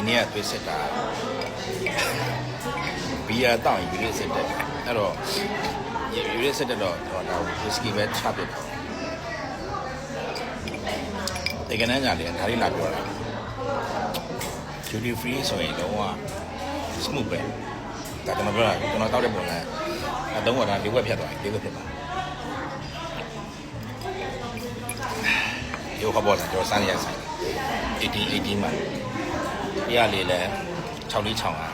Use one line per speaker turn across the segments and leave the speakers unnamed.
ဒီနေ့ကသွေးစစ်တာဘီယာတောင်းယူရစ်စစ်တယ်အဲ့တော့ယူရစ်စစ်တယ်တော့ဟောဒါဝီစကီပဲချပစ်တယ်ဒီကနေ့ညလေးဒါလေးလာပြောတာ duty free ဆိုရင်တော့ smooth ပဲဒါကျွန်တော်ပြောတာကျွန်တော်တောက်တဲ့ပုံစံအတုံးကဒါလေးဝက်ဖြတ်သွားတယ်လေးဝက်ဖြတ်သွားရောခဘောဆန်ကျွန်တော်စမ်းရဆိုင်80 80မှာ ပြရလေးလဲ6လေး6อ่ะ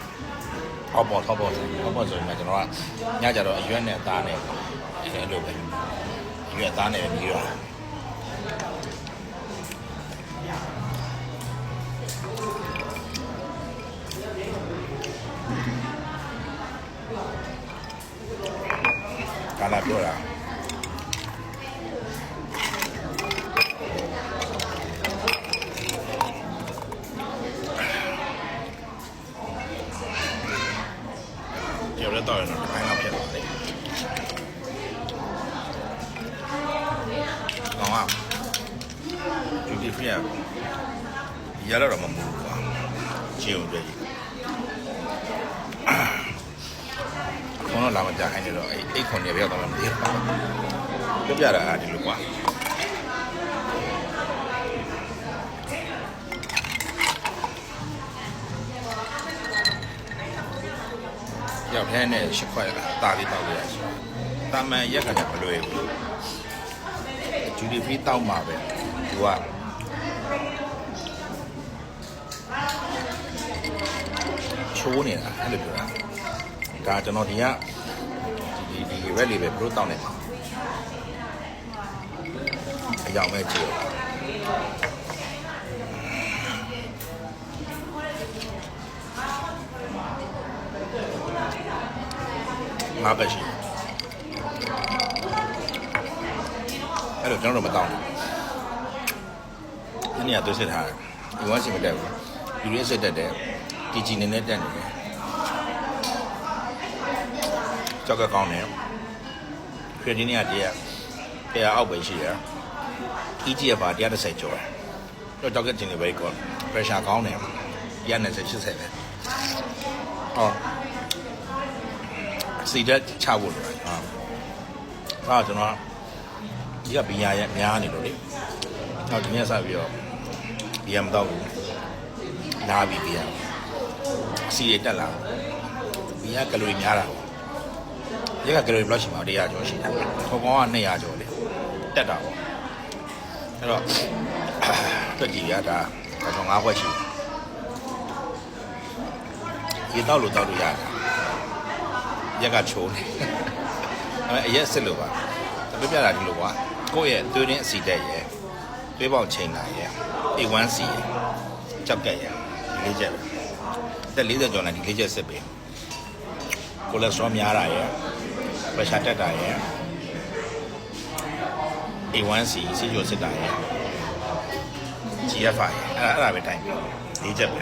ထောက်ပေါ်ထောက်ပေါ်ဆိုထောက်ပေါ်ဆိုရင်ကျွန်တော်ကညကြတော့အရွက်နဲ့အသားနဲ့အဲလိုပဲအရွက်အသားနဲ့ပြီးတော့ကာလာပြောတာ ကျော်ရတော့တော့ဘိုင်းလောက်ဖြစ်သွားတယ်။ကောင်းအောင် duty free ရရတော့မမူဘူးကွာ။ကျင်းဦးတွေ့ကြီး။ခေါင်းတော့လာမကြခိုင်းနေတော့အဲ့အိတ်ခွန်နေပဲတော့မသိဘူး။ပြောပြတာအားဒီလိုကွာ။ ရောက်ထဲနဲ့ရှစ်ခွက်တာလေးတောက်ရရှိ။တာမန်ရက်ကလည်းမလွယ်ဘူး။ duty free တောက်မှာပဲ။သူကချိုးနေတာအဲ့လိုပြောတာ။ဒါကျွန်တော်ဒီကဒီဒီ red လေးပဲဘလို့တောက်နေမှာ။အကြောင်းပဲကြည့်ရငါ ပဲရှိတယ်အဲ့လိုကျွန်တော်တို့မတောင်းဘူး။ညနေကသွေးစစ်ထားတယ်။ဒီဝမ်းစီမတက်ဘူး။ဒီရေးစစ်တက်တယ်။တီဂျီနေနဲ့တက်နေတယ်။ကြောက်ကကောင်းတယ်။ခရဒီနီယာတည်းကတရားအောက်ပဲရှိတယ်။ EGF ပါ130ကျော်တယ်။တော့ကြောက်ကဂျင်းနေပဲကော pressure ကောင်းတယ်။190 80ပဲ။ဟော စီတက်ချဖို့လိုတယ်ဟာ။အဲ့ကျွန်တော်ဒီကဘီယာရဲ့များနေလို့လေ။နောက်ဒီနေ့ဆက်ပြီးတော့ဘီယာမတော့ဘူး။နားပြီးဘီယာ။စီရတက်လာ။ဘီယာကလိုရီများတာ။ရက်ကကလိုရီဘလောက်ရှိမှာ100ကျော်ရှိတယ်။ခေါကောင်က200ကျော်လေ။တက်တာပေါ့။အဲ့တော့တက်ကြည့်ရတာဒါဆို5ဘွက်ရှိတယ်။ရေတောက်လို့တောက်လို့ရတယ်။ ရက်ကချိုးနေ။အဲအရက်စစ်လို့ပါ။တပြပြတာဒီလိုကွာ။ကိုယ့်ရဲ့သွေးရင်းအစီတက်ရဲ့သွေးပေါင်ချိန်တာရဲ့ A1C ရဲ့ကြောက်ကက်ရဲ့ဒီလေးချက်ပဲတက်40ကျော်နဲ့ဒီလေးချက်စစ်ပေးကိုလက်စထရောများတာရဲ့ပရက်ရှာတက်တာရဲ့ A1C စီကျော်စစ်တာရဲ့ GFI ရဲ့အဲ့ဒါအဲ့ဒါပဲတိုင်းပြီလေးချက်ပဲ